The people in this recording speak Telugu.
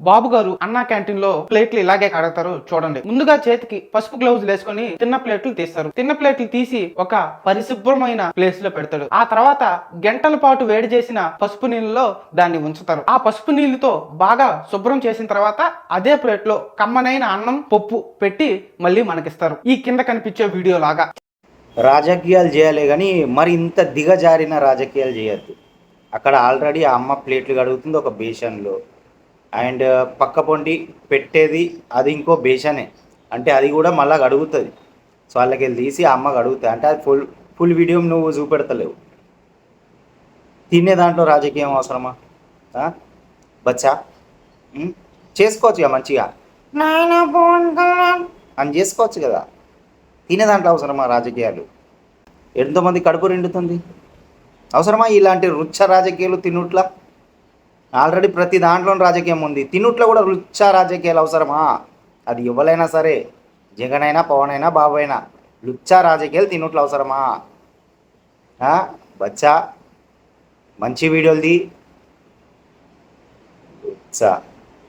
బాబు గారు అన్నా క్యాంటీన్లో ప్లేట్లు ఇలాగే కడతారు చూడండి. ముందుగా చేతికి పసుపు గ్లౌజ్ వేసుకొని తిన్న ప్లేట్లు తీస్తారు. తిన్న ప్లేట్లు తీసి ఒక పరిశుభ్రమైన ప్లేస్లో పెడతాడు. ఆ తర్వాత గంటల పాటు వేడి చేసిన పసుపు నీళ్ళలో దాన్ని ఉంచుతారు. ఆ పసుపు నీళ్ళతో బాగా శుభ్రం చేసిన తర్వాత అదే ప్లేట్లో కమ్మనైన అన్నం పప్పు పెట్టి మళ్ళీ మనకిస్తారు. ఈ కింద కనిపించే వీడియో లాగా. రాజకీయాలు చేయాలి కానీ మరి ఇంత దిగజారిన రాజకీయాలు చేయొద్దు. అక్కడ ఆల్రెడీ ఆ అమ్మ ప్లేట్లు కడుగుతుంది ఒక బేషన్లో. అండ్ పక్క పొండి పెట్టేది అది ఇంకో బేషనే. అంటే అది కూడా మళ్ళా కడుగుతుంది. సో వాళ్ళకి వెళ్ళి తీసి ఆ అమ్మ కడుగుతుంది అంటే అది ఫుల్ ఫుల్ వీడియో నువ్వు చూపెడతలేవు. తినే దాంట్లో రాజకీయం అవసరమా? బచ్చా? చేసుకోవచ్చు ఇక మంచిగా? అని చేసుకోవచ్చు కదా. తినే దాంట్లో అవసరమా రాజకీయాలు? ఎంతోమంది కడుపు నిండుతుంది. అవసరమా ఇలాంటి రుచ్చ రాజకీయాలు తినుట్లా? ఆల్రెడీ ప్రతి దాంట్లో రాజకీయం ఉంది. తినుట్లో కూడా లుచ్చా రాజకీయాలు అవసరమా? అది ఎవరైనా సరే జగన్ అయినా పవన్ అయినా బాబు అయినా లుచ్చా రాజకీయాలు తినుట్లు అవసరమా? బచ్చా మంచి వీడియోలు తీ. లుచ్చా